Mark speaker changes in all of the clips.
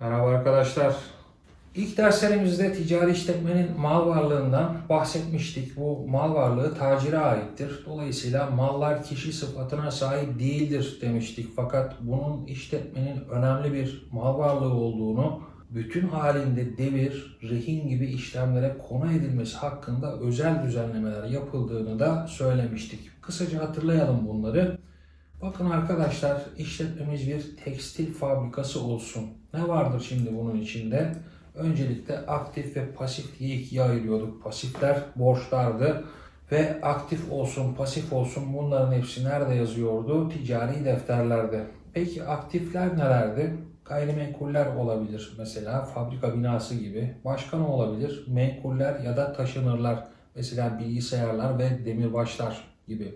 Speaker 1: Merhaba arkadaşlar. İlk derslerimizde ticari işletmenin mal varlığından bahsetmiştik. Bu mal varlığı tacire aittir. Dolayısıyla mallar kişi sıfatına sahip değildir demiştik. Fakat bunun işletmenin önemli bir mal varlığı olduğunu, bütün halinde devir, rehin gibi işlemlere konu edilmesi hakkında özel düzenlemeler yapıldığını da söylemiştik. Kısaca hatırlayalım bunları. Bakın arkadaşlar işletmemiz bir tekstil fabrikası olsun. Ne vardır şimdi bunun içinde? Öncelikle aktif ve pasif diye ikiye ayırıyorduk. Pasifler borçlardı ve aktif olsun, pasif olsun bunların hepsi nerede yazıyordu? Ticari defterlerde. Peki aktifler nelerdi? Gayrimenkuller olabilir mesela fabrika binası gibi. Başka ne olabilir? Menkuller ya da taşınırlar. Mesela bilgisayarlar ve demirbaşlar gibi.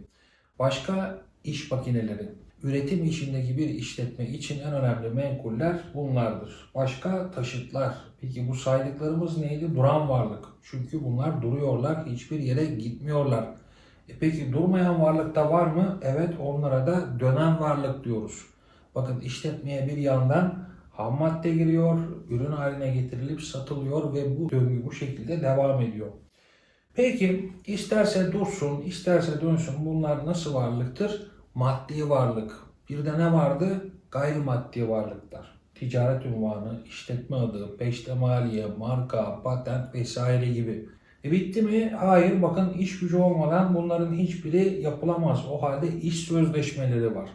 Speaker 1: Başka iş makineleri. Üretim işindeki bir işletme için en önemli menkuller bunlardır. Başka taşıtlar. Peki bu saydıklarımız neydi? Duran varlık. Çünkü bunlar duruyorlar, hiçbir yere gitmiyorlar. E peki durmayan varlık da var mı? Evet onlara da dönen varlık diyoruz. Bakın işletmeye bir yandan ham madde giriyor, ürün haline getirilip satılıyor ve bu döngü bu şekilde devam ediyor. Peki isterse dursun, isterse dönsün bunlar nasıl varlıktır? Maddi varlık. Bir de ne vardı? Gayrimaddi varlıklar. Ticaret ünvanı, işletme adı, peştemaliye, marka, patent vesaire gibi. E bitti mi? Hayır. Bakın iş gücü olmadan bunların hiçbiri yapılamaz. O halde iş sözleşmeleri var.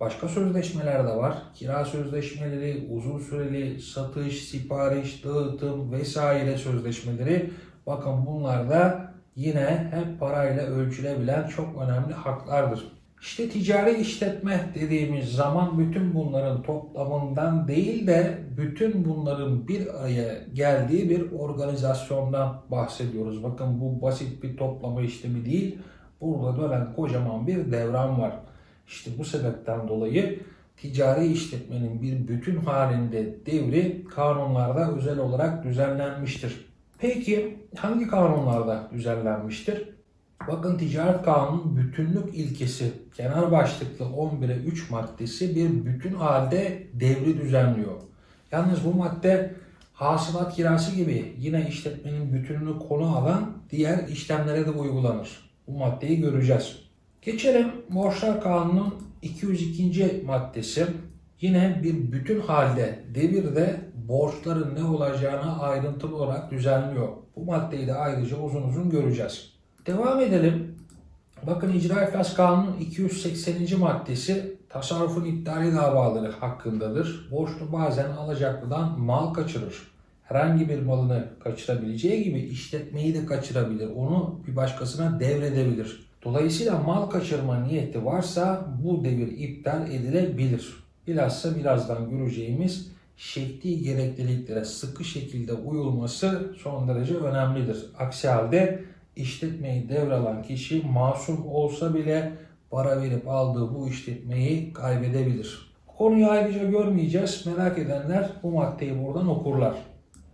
Speaker 1: Başka sözleşmeler de var. Kira sözleşmeleri, uzun süreli satış, sipariş, dağıtım vesaire sözleşmeleri. Bakın bunlar da yine hep parayla ölçülebilen çok önemli haklardır. İşte ticari işletme dediğimiz zaman bütün bunların toplamından değil de bütün bunların bir araya geldiği bir organizasyondan bahsediyoruz. Bakın bu basit bir toplama işlemi değil. Burada dönen kocaman bir devran var. İşte bu sebepten dolayı ticari işletmenin bir bütün halinde devri kanunlarda özel olarak düzenlenmiştir. Peki hangi kanunlarda düzenlenmiştir? Bakın ticaret kanunun bütünlük ilkesi kenar başlıklı 11'e 3 maddesi bir bütün halde devri düzenliyor. Yalnız bu madde hasılat kirası gibi yine işletmenin bütününü konu alan diğer işlemlere de uygulanır. Bu maddeyi göreceğiz. Geçelim borçlar kanunun 202. maddesi. Yine bir bütün halde devirde borçların ne olacağını ayrıntılı olarak düzenliyor. Bu maddeyi de ayrıca uzun uzun göreceğiz. Devam edelim. Bakın İcra İflas Kanunu 280. maddesi tasarrufun iptali davaları hakkındadır. Borçlu bazen alacaklıdan mal kaçırır. Herhangi bir malını kaçırabileceği gibi işletmeyi de kaçırabilir. Onu bir başkasına devredebilir. Dolayısıyla mal kaçırma niyeti varsa bu devir iptal edilebilir. Bilhassa birazdan göreceğimiz şekli gerekliliklere sıkı şekilde uyulması son derece önemlidir. Aksi halde işletmeyi devralan kişi masum olsa bile para verip aldığı bu işletmeyi kaybedebilir. Konuyu ayrıca görmeyeceğiz. Merak edenler bu maddeyi buradan okurlar.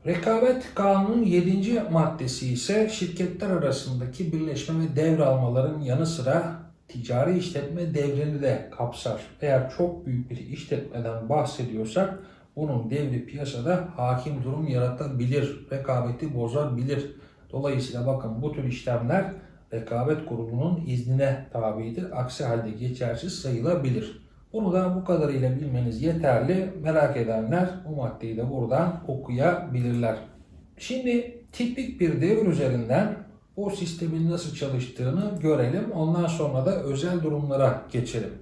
Speaker 1: Rekabet Kanunu'nun 7. maddesi ise şirketler arasındaki birleşme ve devralmaların yanı sıra ticari işletme devrini de kapsar. Eğer çok büyük bir işletmeden bahsediyorsak bunun devri piyasada hakim durum yaratabilir, rekabeti bozabilir. Dolayısıyla bakın bu tür işlemler rekabet kurulunun iznine tabidir. Aksi halde geçersiz sayılabilir. Bunu da bu kadarıyla bilmeniz yeterli. Merak edenler bu maddeyi de buradan okuyabilirler. Şimdi tipik bir devir üzerinden bu sistemin nasıl çalıştığını görelim. Ondan sonra da özel durumlara geçelim.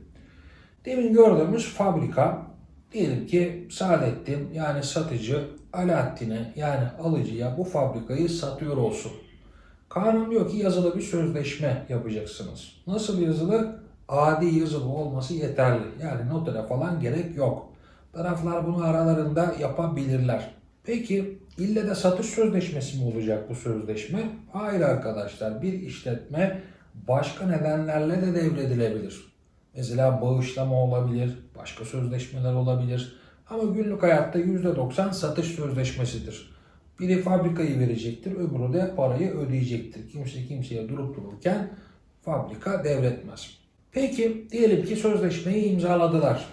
Speaker 1: Demin gördüğümüz fabrika diyelim ki Saadettin yani satıcı Alaaddin'e yani alıcıya bu fabrikayı satıyor olsun. Kanun diyor ki yazılı bir sözleşme yapacaksınız. Nasıl yazılı? Adi yazılı olması yeterli. Yani notere falan gerek yok. Taraflar bunu aralarında yapabilirler. Peki ille de satış sözleşmesi mi olacak bu sözleşme? Hayır arkadaşlar bir işletme başka nedenlerle de devredilebilir. Mesela bağışlama olabilir, başka sözleşmeler olabilir. Ama günlük hayatta %90 satış sözleşmesidir. Biri fabrikayı verecektir, öbürü de parayı ödeyecektir. Kimse kimseye durup dururken fabrika devretmez. Peki diyelim ki sözleşmeyi imzaladılar.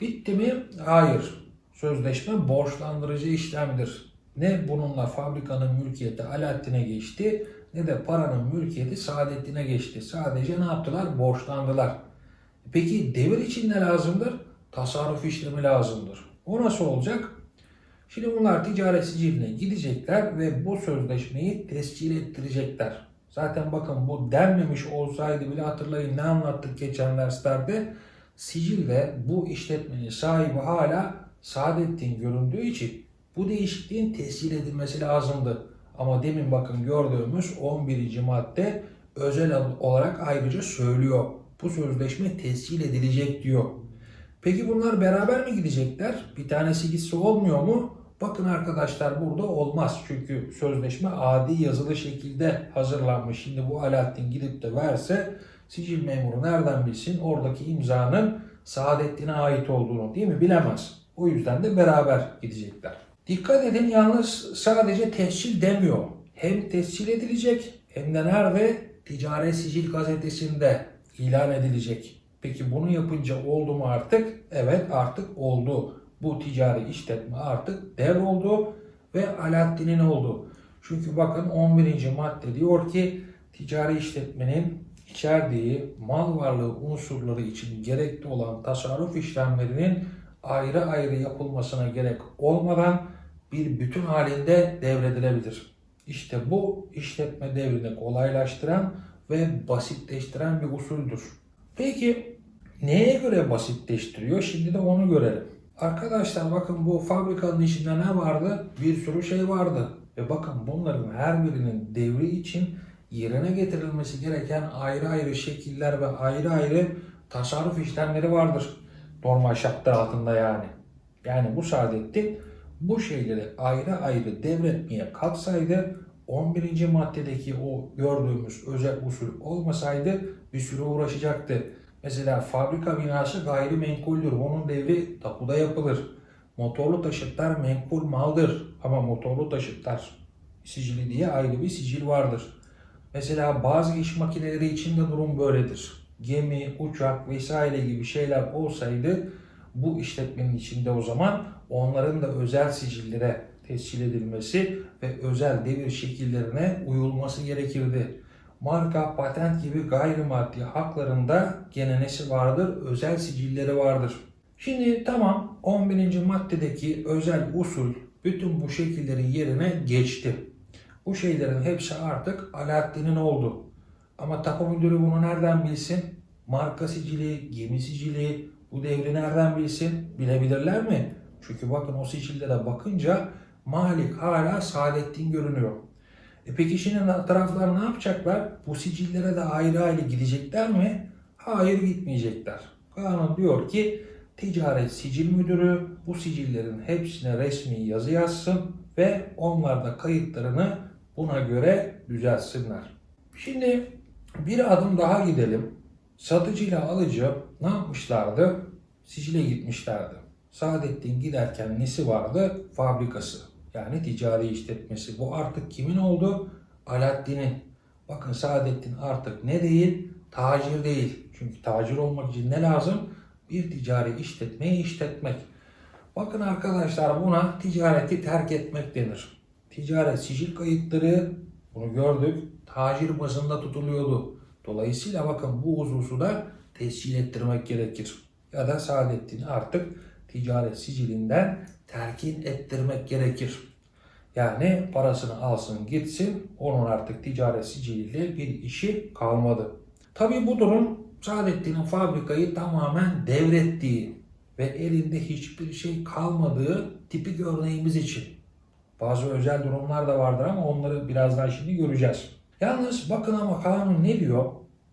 Speaker 1: Bitti mi? Hayır. Sözleşme borçlandırıcı işlemdir. Ne bununla fabrikanın mülkiyeti Alaaddin'e geçti ne de paranın mülkiyeti Saadettin'e geçti. Sadece ne yaptılar? Borçlandılar. Peki devir için ne lazımdır? Tasarruf işlemi lazımdır. O nasıl olacak? Şimdi bunlar ticaret siciline gidecekler ve bu sözleşmeyi tescil ettirecekler. Zaten bakın bu denmemiş olsaydı bile hatırlayın ne anlattık geçen derslerde. Sicilde bu işletmenin sahibi hala Saadettin göründüğü için bu değişikliğin tescil edilmesi lazımdı. Ama demin bakın gördüğümüz 11. madde özel olarak ayrıca söylüyor. Bu sözleşme tescil edilecek diyor. Peki bunlar beraber mi gidecekler? Bir tanesi gitse olmuyor mu? Bakın arkadaşlar burada olmaz. Çünkü sözleşme adi yazılı şekilde hazırlanmış. Şimdi bu Alaaddin gidip de verse sicil memuru nereden bilsin oradaki imzanın Saadettin'e ait olduğunu değil mi? Bilemez. O yüzden de beraber gidecekler. Dikkat edin yalnız sadece tescil demiyor. Hem tescil edilecek hem de nerede? Ticaret Sicil Gazetesi'nde ilan edilecek. Peki bunu yapınca oldu mu artık? Evet artık oldu. Bu ticari işletme artık devroldu ve Alaaddin'in oldu. Çünkü bakın 11. madde diyor ki ticari işletmenin içerdiği mal varlığı unsurları için gerekli olan tasarruf işlemlerinin ayrı ayrı yapılmasına gerek olmadan bir bütün halinde devredilebilir. İşte bu işletme devrini kolaylaştıran ve basitleştiren bir usuldür. Peki neye göre basitleştiriyor? Şimdi de onu görelim. Arkadaşlar bakın bu fabrikanın içinde ne vardı? Bir sürü şey vardı. Ve bakın bunların her birinin devri için yerine getirilmesi gereken ayrı ayrı şekiller ve ayrı ayrı tasarruf işlemleri vardır. Normal şartlar altında yani. Yani bu Saadettin bu şeyleri ayrı ayrı devretmeye kalksaydı 11. maddedeki o gördüğümüz özel usul olmasaydı bir sürü uğraşacaktı. Mesela fabrika binası gayrimenkuldür. Onun devri tapuda yapılır. Motorlu taşıtlar menkul maldır. Ama motorlu taşıtlar sicili diye ayrı bir sicil vardır. Mesela bazı iş makineleri için de durum böyledir. Gemi, uçak vesaire gibi şeyler olsaydı bu işletmenin içinde o zaman onların da özel sicillere tescil edilmesi ve özel devir şekillerine uyulması gerekirdi. Marka, patent gibi gayrimaddi haklarında gene nesi vardır? Özel sicilleri vardır. Şimdi tamam 11. maddedeki özel usul bütün bu şekillerin yerine geçti. Bu şeylerin hepsi artık Alaaddin'in oldu. Ama tapu müdürü bunu nereden bilsin? Marka sicili, gemi sicili, bu devri nereden bilsin? Bilebilirler mi? Çünkü bakın o sicillere bakınca Malik hala Saadettin görünüyor. E peki şimdi taraflar ne yapacaklar? Bu sicillere de ayrı ayrı gidecekler mi? Hayır gitmeyecekler. Kanun diyor ki ticaret sicil müdürü bu sicillerin hepsine resmi yazı yazsın ve onlar da kayıtlarını buna göre düzeltsinler. Şimdi bir adım daha gidelim. Satıcı ile alıcı ne yapmışlardı? Sicile gitmişlerdi. Saadettin giderken nesi vardı? Fabrikası. Yani ticari işletmesi. Bu artık kimin oldu? Alaaddin'in. Bakın Saadettin artık ne değil? Tacir değil. Çünkü tacir olmak için ne lazım? Bir ticari işletmeyi işletmek. Bakın arkadaşlar buna ticareti terk etmek denir. Ticaret sicil kayıtları bunu gördük. Tacir bazında tutuluyordu. Dolayısıyla bakın bu hususu da tescil ettirmek gerekir. Ya da Saadettin artık ticaret sicilinden terkin ettirmek gerekir. Yani parasını alsın gitsin onun artık ticaret siciliyle bir işi kalmadı. Tabi bu durum Saadettin'in fabrikayı tamamen devrettiği ve elinde hiçbir şey kalmadığı tipik örneğimiz için. Bazı özel durumlar da vardır ama onları birazdan şimdi göreceğiz. Yalnız bakın ama kanun ne diyor?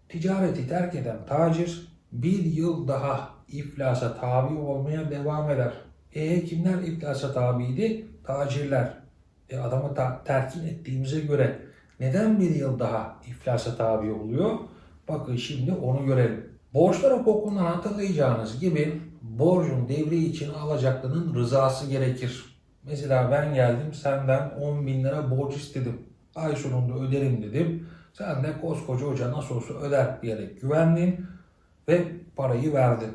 Speaker 1: Ticareti terk eden tacir bir yıl daha iflasa tabi olmaya devam eder. E kimler iflasa tabiydi? Tacirler. E adamı ta- terkin ettiğimize göre neden bir yıl daha iflasa tabi oluyor? Bakın şimdi onu görelim. Borçlar hukukundan hatırlayacağınız gibi borcun devri için alacaklının rızası gerekir. Mesela ben geldim senden 10 bin lira borç istedim. Ay sonunda öderim dedim. Sen de koskoca hoca nasıl olsa öder diyerek güvendin ve parayı verdin.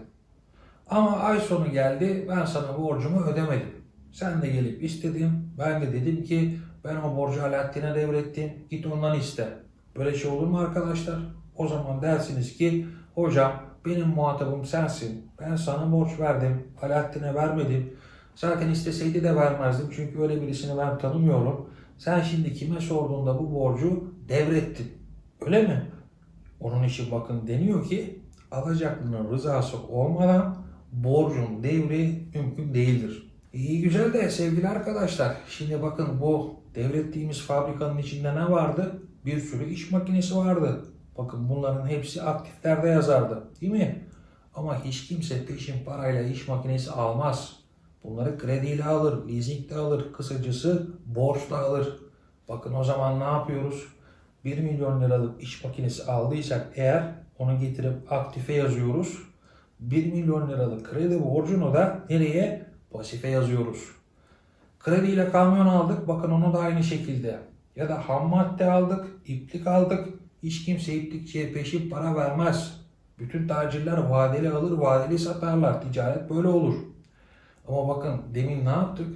Speaker 1: Ama ay sonu geldi ben sana borcumu ödemedim. Sen de gelip istedin. Ben de dedim ki ben o borcu Alaaddin'e devrettim. Git ondan iste. Böyle şey olur mu arkadaşlar? O zaman dersiniz ki hocam benim muhatabım sensin. Ben sana borç verdim. Alaaddin'e vermedim. Zaten isteseydi de vermezdim. Çünkü öyle birisini ben tanımıyorum. Sen şimdi kime sorduğunda bu borcu devrettin. Öyle mi? Onun için bakın deniyor ki alacaklının rızası olmadan borcun devri mümkün değildir. İyi güzel de sevgili arkadaşlar şimdi bakın bu devrettiğimiz fabrikanın içinde ne vardı? Bir sürü iş makinesi vardı. Bakın bunların hepsi aktiflerde yazardı değil mi? Ama hiç kimse peşin parayla iş makinesi almaz. Bunları krediyle alır, leasingde alır, kısacası borçla alır. Bakın o zaman ne yapıyoruz? 1 milyon liralık iş makinesi aldıysak eğer onu getirip aktife yazıyoruz. 1 milyon liralık kredi borcunu da nereye? Pasife yazıyoruz. Krediyle kamyon aldık. Bakın onu da aynı şekilde. Ya da ham madde aldık, iplik aldık. Hiç kimse iplikçiye peşin para vermez. Bütün tacirler vadeli alır, vadeli satarlar. Ticaret böyle olur. Ama bakın demin ne yaptık?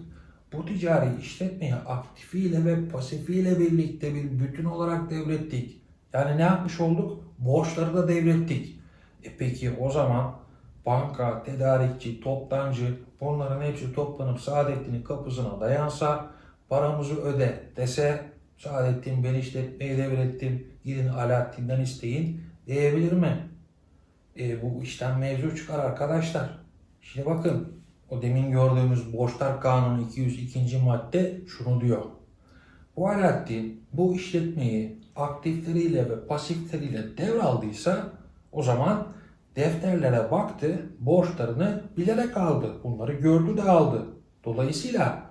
Speaker 1: Bu ticari işletmeyi aktifiyle ve pasifiyle birlikte bir bütün olarak devrettik. Yani ne yapmış olduk? Borçları da devrettik. E peki o zaman banka, tedarikçi, toptancı bunların hepsi toplanıp Saadettin'in kapısına dayansa paramızı öde dese Saadettin ben işletmeyi devrettim gidin Alaaddin'den isteyin diyebilir mi? E, bu işten mevzu çıkar arkadaşlar. Şimdi bakın o demin gördüğümüz Borçlar Kanunu 202. madde şunu diyor. Bu Alaaddin bu işletmeyi aktifleriyle ve pasifleriyle devraldıysa o zaman defterlere baktı, borçlarını bilerek aldı. Bunları gördü de aldı. Dolayısıyla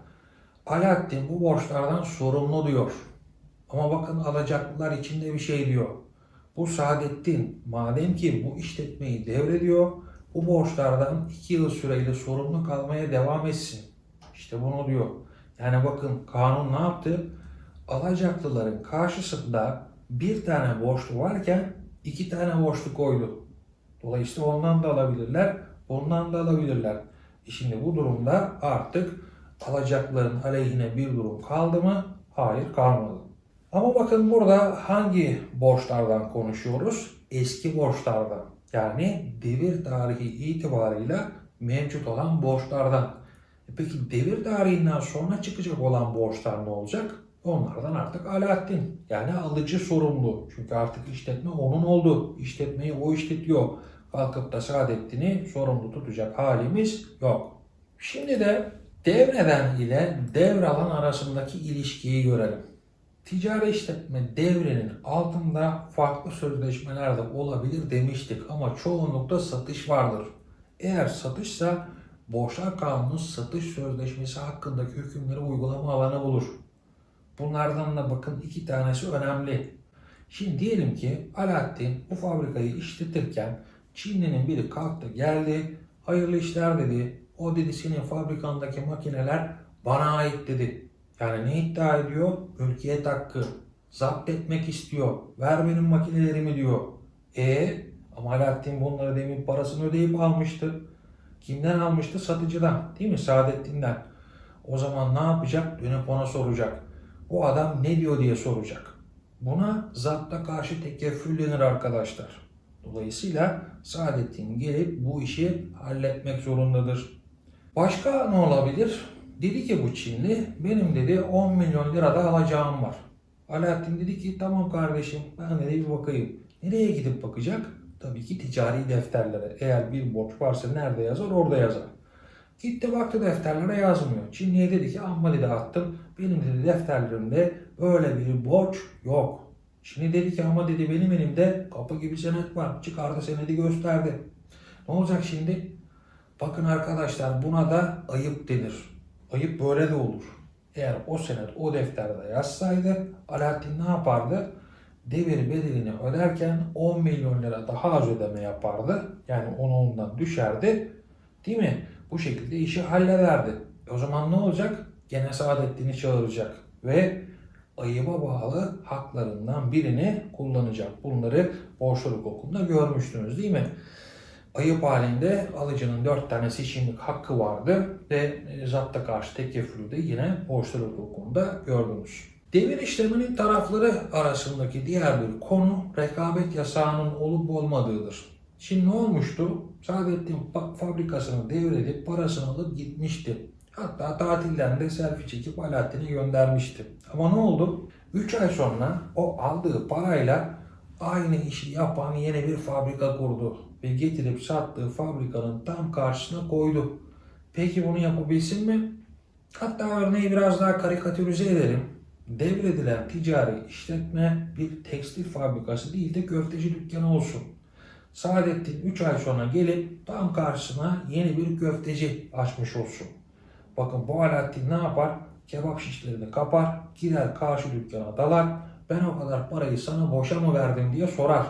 Speaker 1: Alaaddin bu borçlardan sorumlu diyor. Ama bakın alacaklılar içinde bir şey diyor. Bu Saadettin madem ki bu işletmeyi devrediyor, bu borçlardan 2 yıl süreyle sorumlu kalmaya devam etsin. İşte bunu diyor. Yani bakın kanun ne yaptı? Alacaklıların karşısında bir tane borçlu varken iki tane borçlu koydu. Dolayısıyla ondan da alabilirler, ondan da alabilirler. E şimdi bu durumda artık alacakların aleyhine bir durum kaldı mı? Hayır kalmadı. Ama bakın burada hangi borçlardan konuşuyoruz? Eski borçlardan. Yani devir tarihi itibarıyla mevcut olan borçlardan. E Peki devir tarihinden sonra çıkacak olan borçlar ne olacak? Onlardan artık Alaaddin. Yani alıcı sorumlu. Çünkü artık işletme onun oldu. İşletmeyi o işletiyor. Kalkıp da Saadettin'i sorumlu tutacak halimiz yok. Şimdi de devreden ile devralan arasındaki ilişkiyi görelim. Ticari işletme devrinin altında farklı sözleşmeler de olabilir demiştik ama çoğunlukta satış vardır. Eğer satışsa Borçlar Kanunu satış sözleşmesi hakkındaki hükümleri uygulama alanı bulur. Bunlardan da bakın iki tanesi önemli. Şimdi diyelim ki Alaaddin bu fabrikayı işletirken Çinli'nin biri kalktı geldi, hayırlı işler dedi. O dedi senin fabrikandaki makineler bana ait dedi. Yani ne iddia ediyor? Mülkiyet hakkı. Zapt etmek istiyor. Ver benim makinelerimi diyor. E ama Alaaddin bunları demin parasını ödeyip almıştı. Kimden almıştı? Satıcıdan. Değil mi? Saadettin'den. O zaman ne yapacak? Dönüp ona soracak. Bu adam ne diyor diye soracak. Buna zapta karşı tekeffül denir arkadaşlar. Dolayısıyla Saadettin gelip bu işi halletmek zorundadır. Başka ne olabilir? Dedi ki bu Çinli, benim dedi 10 milyon lirada alacağım var. Alaaddin dedi ki tamam kardeşim ben de bir bakayım. Nereye gidip bakacak? Tabii ki ticari defterlere. Eğer bir borç varsa nerede yazar orada yazar. Gitti baktı defterlere yazmıyor. Çinli'ye dedi ki amma dedi attım. Benim dedi defterlerimde böyle bir borç yok. Çinli dedi ki ama dedi benim elimde kapı gibi senet var. Çıkardı senedi gösterdi. Ne olacak şimdi? Bakın arkadaşlar buna da ayıp denir. Ayıp böyle de olur. Eğer o senet o defterde yazsaydı Alaaddin ne yapardı? Devir bedelini öderken 10 milyon lira daha az ödeme yapardı. Yani onu ondan düşerdi. Değil mi? Bu şekilde işi hallederdi. E o zaman ne olacak? Gene Saadettin'i çağıracak ve ayıba bağlı haklarından birini kullanacak. Bunları borçlar hukukunda görmüştünüz değil mi? ayıp halinde alıcının 4 tane seçimlik hakkı vardı ve e, zapta karşı tekeffülü de yine borçlar hukukunda gördünüz. Devir işleminin tarafları arasındaki diğer bir konu rekabet yasağının olup olmadığıdır. Şimdi ne olmuştu? Saadettin fa- fabrikasını devredip parasını alıp gitmişti. Hatta tatilden de selfie çekip Alaaddin'e göndermişti. Ama ne oldu? 3 ay sonra o aldığı parayla aynı işi yapan yeni bir fabrika kurdu. Ve getirip sattığı fabrikanın tam karşısına koydu. Peki bunu yapabilsin mi? Hatta örneği biraz daha karikatürize edelim. Devredilen ticari işletme bir tekstil fabrikası değil de köfteci dükkanı olsun. Saadettin 3 ay sonra gelip tam karşısına yeni bir köfteci açmış olsun. Bakın bu Alaaddin ne yapar? Kebap şişlerini kapar, gider karşı dükkana dalar. Ben o kadar parayı sana boşa mı verdim diye sorar.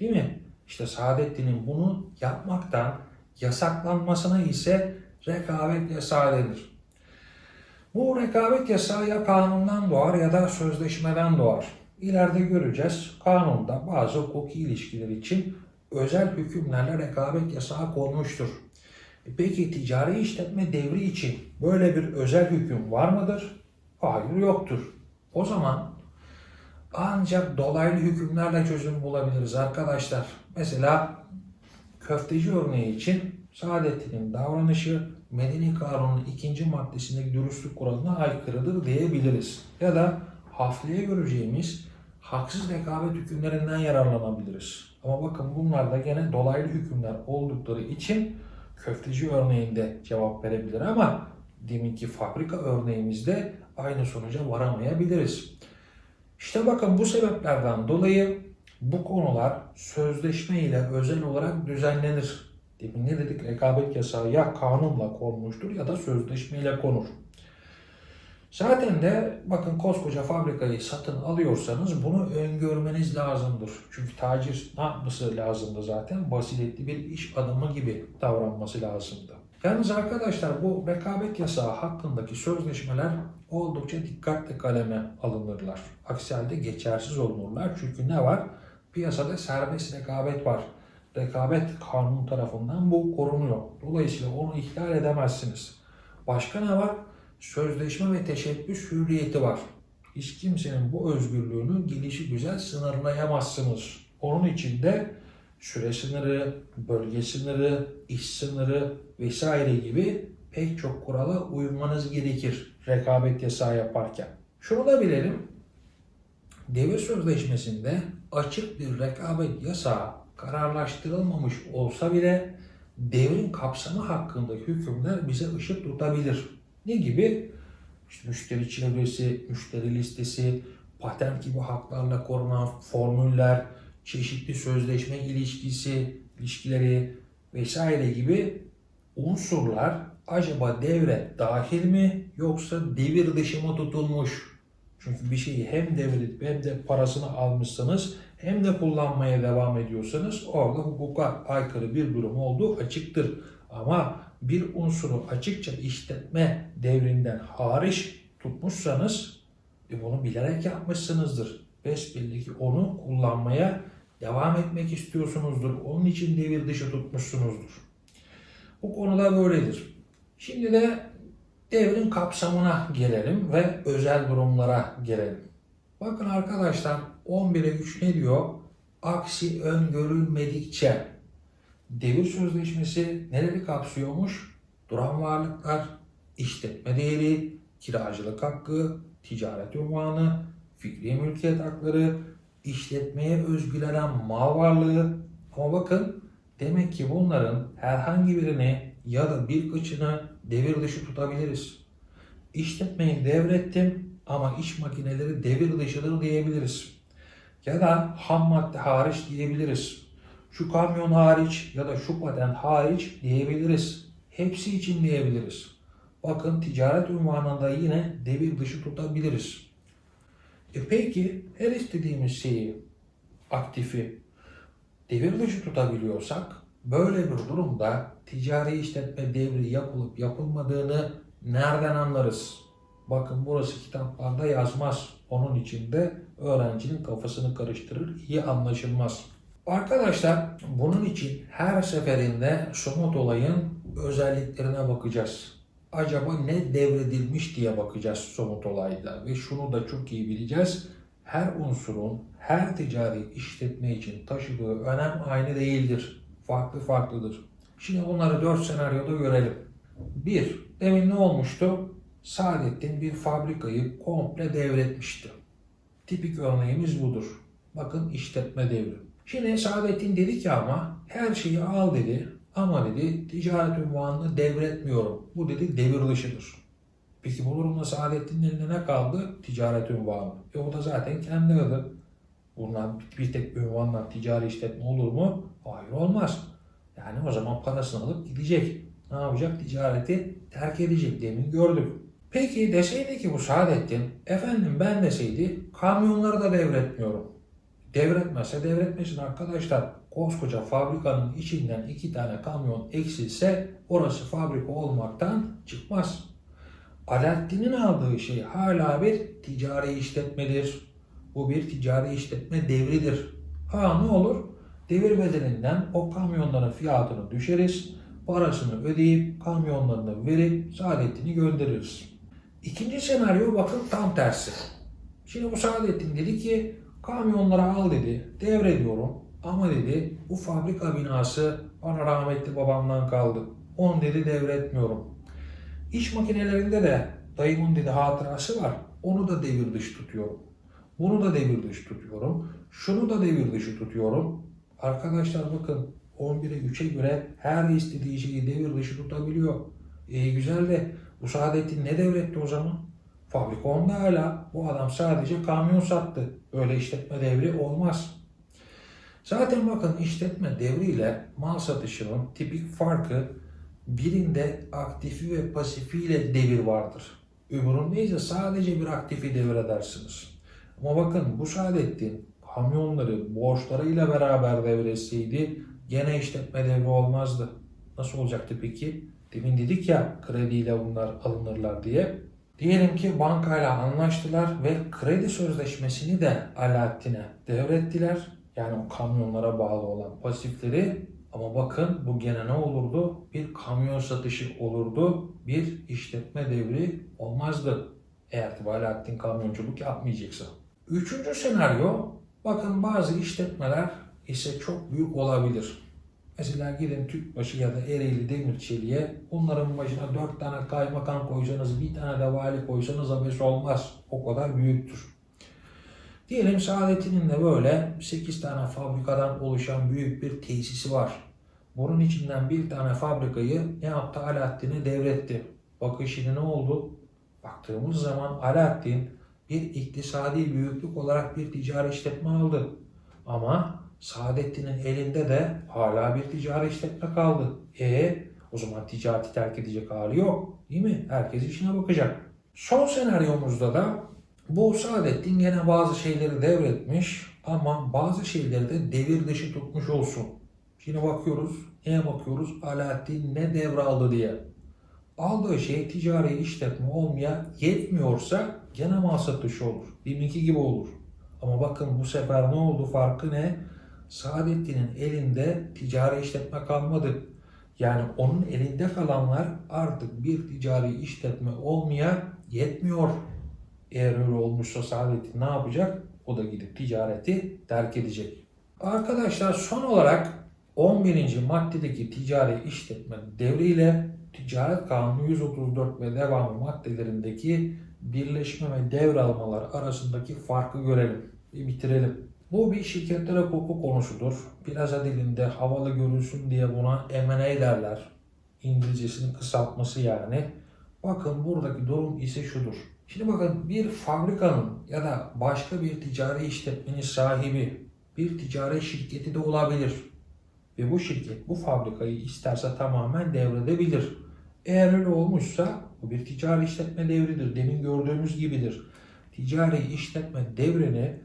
Speaker 1: Değil mi? İşte Saadettin'in bunu yapmaktan yasaklanmasına ise rekabet yasağı denir. Bu rekabet yasağı ya kanundan doğar ya da sözleşmeden doğar. İleride göreceğiz kanunda bazı hukuki ilişkiler için özel hükümlerle rekabet yasağı konmuştur. E Peki ticari işletme devri için böyle bir özel hüküm var mıdır? Hayır yoktur. O zaman ancak dolaylı hükümlerle çözüm bulabiliriz arkadaşlar. Mesela köfteci örneği için Saadettin'in davranışı Medeni Kanun'un ikinci maddesindeki dürüstlük kuralına aykırıdır diyebiliriz. Ya da haftaya göreceğimiz haksız rekabet hükümlerinden yararlanabiliriz. Ama bakın bunlar da gene dolaylı hükümler oldukları için köfteci örneğinde cevap verebilir ama deminki fabrika örneğimizde aynı sonuca varamayabiliriz. İşte bakın bu sebeplerden dolayı bu konular sözleşme ile özel olarak düzenlenir. Demin ne dedik? Rekabet yasağı ya kanunla konmuştur ya da sözleşmeyle konur. Zaten de bakın koskoca fabrikayı satın alıyorsanız bunu öngörmeniz lazımdır. Çünkü tacir ne yapması lazımdı zaten? Basiretli bir iş adamı gibi davranması lazımdı. Yalnız arkadaşlar bu rekabet yasağı hakkındaki sözleşmeler oldukça dikkatle kaleme alınırlar. Aksi halde geçersiz olunurlar. Çünkü ne var? Piyasada serbest rekabet var. Rekabet kanun tarafından bu korunuyor. Dolayısıyla onu ihlal edemezsiniz. Başka ne var? Sözleşme ve teşebbüs hürriyeti var. Hiç kimsenin bu özgürlüğünü gelişi güzel sınırlayamazsınız. Onun için de süre sınırı, bölge sınırı, iş sınırı vesaire gibi pek çok kurala uymanız gerekir rekabet yasağı yaparken. Şunu da bilelim. Devir sözleşmesinde açık bir rekabet yasağı kararlaştırılmamış olsa bile devrin kapsamı hakkındaki hükümler bize ışık tutabilir. Ne gibi? İşte müşteri çevresi, müşteri listesi, patent gibi haklarla korunan formüller, çeşitli sözleşme ilişkisi, ilişkileri vesaire gibi unsurlar acaba devre dahil mi yoksa devir dışı mı tutulmuş? Çünkü bir şeyi hem devredip hem de parasını almışsanız hem de kullanmaya devam ediyorsanız orada hukuka aykırı bir durum olduğu açıktır. Ama bir unsuru açıkça işletme devrinden hariç tutmuşsanız e bunu bilerek yapmışsınızdır. Besbelli ki onu kullanmaya devam etmek istiyorsunuzdur. Onun için devir dışı tutmuşsunuzdur. Bu konuda böyledir. Şimdi de devrin kapsamına gelelim ve özel durumlara gelelim. Bakın arkadaşlar 11'e 3 ne diyor? Aksi öngörülmedikçe devir sözleşmesi neleri kapsıyormuş? Duran varlıklar, işletme değeri, kiracılık hakkı, ticaret unvanı, fikri mülkiyet hakları, işletmeye özgülenen mal varlığı. Ama bakın demek ki bunların herhangi birini ya da birkaçını devir dışı tutabiliriz. İşletmeyi devrettim ama iş makineleri devir dışıdır diyebiliriz. Ya da ham madde hariç diyebiliriz. Şu kamyon hariç ya da şu patent hariç diyebiliriz. Hepsi için diyebiliriz. Bakın ticaret unvanında yine devir dışı tutabiliriz. E peki her istediğimiz şeyi, aktifi devir dışı tutabiliyorsak böyle bir durumda ticari işletme devri yapılıp yapılmadığını nereden anlarız? Bakın burası kitaplarda yazmaz. Onun için de öğrencinin kafasını karıştırır, iyi anlaşılmaz. Arkadaşlar bunun için her seferinde somut olayın özelliklerine bakacağız. Acaba ne devredilmiş diye bakacağız somut olayda ve şunu da çok iyi bileceğiz. Her unsurun her ticari işletme için taşıdığı önem aynı değildir. Farklı farklıdır. Şimdi bunları dört senaryoda görelim. Bir, demin ne olmuştu? Saadettin bir fabrikayı komple devretmişti. Tipik örneğimiz budur. Bakın işletme devri. Şimdi Saadettin dedi ki ama her şeyi al dedi ama dedi ticaret ünvanını devretmiyorum. Bu dedi devir dışıdır. Peki bu durumda Saadettin'in elinde ne kaldı? Ticaret ünvanı. E o da zaten kendi adı. Bundan bir tek ünvanla ticari işletme olur mu? Hayır olmaz. Yani o zaman parasını alıp gidecek. Ne yapacak? Ticareti terk edecek. Demin gördük. Peki deseydi ki bu Saadettin, efendim ben deseydi kamyonları da devretmiyorum. Devretmezse devretmesin arkadaşlar. Koskoca fabrikanın içinden iki tane kamyon eksilse orası fabrika olmaktan çıkmaz. Alaaddin'in aldığı şey hala bir ticari işletmedir. Bu bir ticari işletme devridir. Ha ne olur? Devir bedelinden o kamyonların fiyatını düşeriz. Parasını ödeyip kamyonlarını verip Saadettin'i göndeririz. İkinci senaryo bakın tam tersi. Şimdi bu Saadettin dedi ki kamyonları al dedi devrediyorum ama dedi bu fabrika binası bana rahmetli babamdan kaldı. Onu dedi devretmiyorum. İş makinelerinde de dayımın dedi hatırası var. Onu da devir dışı tutuyorum. Bunu da devir dışı tutuyorum. Şunu da devir dışı tutuyorum. Arkadaşlar bakın 11'e 3'e göre her istediği şeyi devir dışı tutabiliyor. E güzel de bu Saadettin ne devretti o zaman? Fabrika onda hala. Bu adam sadece kamyon sattı. Öyle işletme devri olmaz. Zaten bakın işletme devriyle mal satışının tipik farkı birinde aktifi ve pasifiyle devir vardır. Öbüründe ise sadece bir aktifi devredersiniz. Ama bakın bu Saadettin kamyonları borçlarıyla beraber devretseydi gene işletme devri olmazdı. Nasıl olacaktı peki? Demin dedik ya krediyle bunlar alınırlar diye. Diyelim ki bankayla anlaştılar ve kredi sözleşmesini de Alaaddin'e devrettiler. Yani o kamyonlara bağlı olan pasifleri. Ama bakın bu gene ne olurdu? Bir kamyon satışı olurdu. Bir işletme devri olmazdı. Eğer ki Alaaddin kamyonculuk yapmayacaksa. Üçüncü senaryo bakın bazı işletmeler ise çok büyük olabilir. Mesela gidin Tüpraş'ı ya da Ereğli Demirçeli'ye bunların başına dört tane kaymakam koysanız bir tane de vali koysanız abes olmaz. O kadar büyüktür. Diyelim Saadettin'in de böyle 8 tane fabrikadan oluşan büyük bir tesisi var. Bunun içinden bir tane fabrikayı ne yaptı? Alaaddin'e devretti. Bakın şimdi ne oldu? Baktığımız zaman Alaaddin bir iktisadi büyüklük olarak bir ticari işletme aldı. Ama Saadettin'in elinde de hala bir ticari işletme kaldı. E o zaman ticareti terk edecek hali yok. Değil mi? Herkes işine bakacak. Son senaryomuzda da bu Saadettin gene bazı şeyleri devretmiş ama bazı şeyleri de devir dışı tutmuş olsun. Şimdi bakıyoruz. Neye bakıyoruz? Alaaddin ne devraldı diye. Aldığı şey ticari işletme olmaya yetmiyorsa gene mal satışı olur. Deminki gibi olur. Ama bakın bu sefer ne oldu? Farkı ne? Saadettin'in elinde ticari işletme kalmadı. Yani onun elinde kalanlar artık bir ticari işletme olmaya yetmiyor. Eğer öyle olmuşsa Saadettin ne yapacak? O da gidip ticareti terk edecek. Arkadaşlar son olarak 11. maddedeki ticari işletme devriyle Ticaret Kanunu 134 ve devamı maddelerindeki birleşme ve devralmalar arasındaki farkı görelim ve bitirelim. Bu bir şirketler hukuku konusudur. Biraz dilinde havalı görülsün diye buna M&A derler. İngilizcesinin kısaltması yani. Bakın buradaki durum ise şudur. Şimdi bakın bir fabrikanın ya da başka bir ticari işletmenin sahibi bir ticari şirketi de olabilir. Ve bu şirket bu fabrikayı isterse tamamen devredebilir. Eğer öyle olmuşsa bu bir ticari işletme devridir. Demin gördüğümüz gibidir. Ticari işletme devreni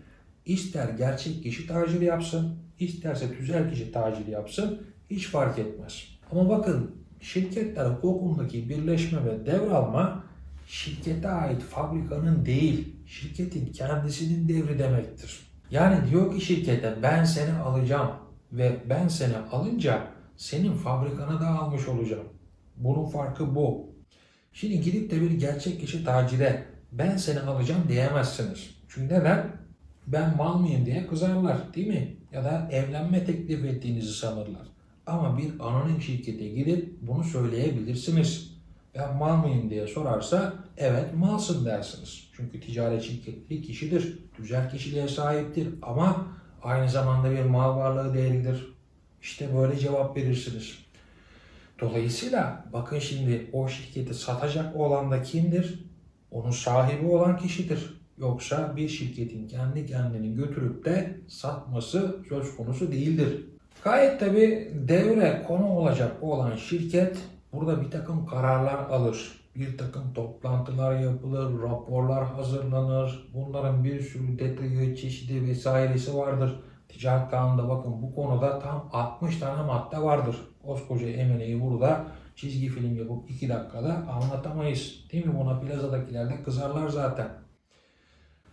Speaker 1: ister gerçek kişi tacir yapsın, isterse tüzel kişi tacir yapsın hiç fark etmez. Ama bakın şirketler hukukundaki birleşme ve devralma şirkete ait fabrikanın değil, şirketin kendisinin devri demektir. Yani diyor ki şirkete ben seni alacağım, ve ben seni alınca senin fabrikanı da almış olacağım. Bunun farkı bu. Şimdi gidip de bir gerçek kişi tacire ben seni alacağım diyemezsiniz. Çünkü neden? Ben mal mıyım diye kızarlar değil mi? Ya da evlenme teklif ettiğinizi sanırlar. Ama bir anonim şirkete gidip bunu söyleyebilirsiniz. Ben mal mıyım diye sorarsa evet malsın dersiniz. Çünkü ticaret şirketi kişidir. Tüzel kişiliğe sahiptir ama aynı zamanda bir mal varlığı değildir. İşte böyle cevap verirsiniz. Dolayısıyla bakın şimdi o şirketi satacak olan da kimdir? Onun sahibi olan kişidir. Yoksa bir şirketin kendi kendini götürüp de satması söz konusu değildir. Gayet tabi devre konu olacak olan şirket burada bir takım kararlar alır. Bir takım toplantılar yapılır, raporlar hazırlanır. Bunların bir sürü detayı, çeşidi vesairesi vardır. Ticaret kanununda bakın bu konuda tam 60 tane madde vardır. Koskoca emineyi burada çizgi film yapıp 2 dakikada anlatamayız. Değil mi? Buna plazadakiler de kızarlar zaten.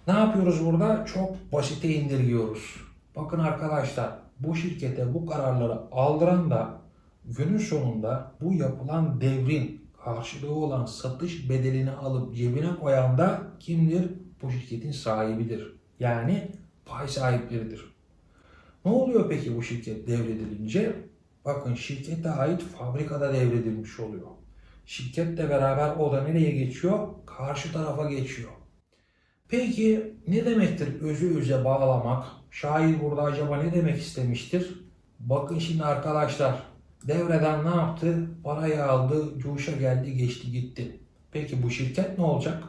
Speaker 1: Ne yapıyoruz burada? Çok basite indirgiyoruz. Bakın arkadaşlar bu şirkete bu kararları aldıran da günün sonunda bu yapılan devrin karşılığı olan satış bedelini alıp cebine koyan da kimdir? Bu şirketin sahibidir. Yani pay sahipleridir. Ne oluyor peki bu şirket devredilince? Bakın şirkete ait fabrikada devredilmiş oluyor. Şirketle beraber o da nereye geçiyor? Karşı tarafa geçiyor. Peki ne demektir özü öze bağlamak? Şair burada acaba ne demek istemiştir? Bakın şimdi arkadaşlar devreden ne yaptı? Parayı aldı, cuşa geldi, geçti gitti. Peki bu şirket ne olacak?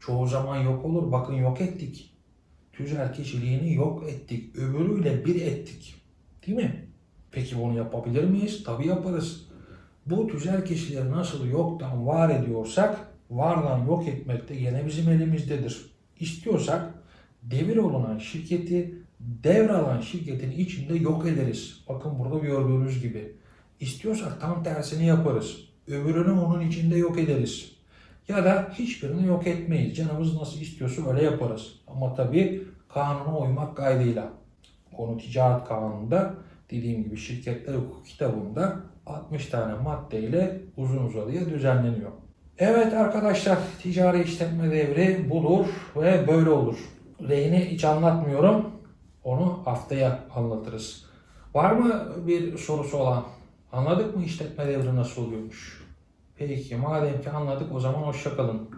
Speaker 1: Çoğu zaman yok olur. Bakın yok ettik. Tüzel kişiliğini yok ettik. Öbürüyle bir ettik. Değil mi? Peki bunu yapabilir miyiz? Tabii yaparız. Bu tüzel kişileri nasıl yoktan var ediyorsak vardan yok etmek de yine bizim elimizdedir. İstiyorsak devir olunan şirketi devralan şirketin içinde yok ederiz. Bakın burada gördüğünüz gibi. İstiyorsak tam tersini yaparız. Öbürünü onun içinde yok ederiz. Ya da hiçbirini yok etmeyiz. Canımız nasıl istiyorsa öyle yaparız. Ama tabii kanuna uymak kaydıyla. Konu ticaret kanununda dediğim gibi şirketler hukuku kitabında 60 tane maddeyle uzun uzadıya düzenleniyor. Evet arkadaşlar ticari işletme devri budur ve böyle olur. Reyni hiç anlatmıyorum. Onu haftaya anlatırız. Var mı bir sorusu olan? Anladık mı işletme devri nasıl oluyormuş? Peki madem ki anladık o zaman hoşçakalın.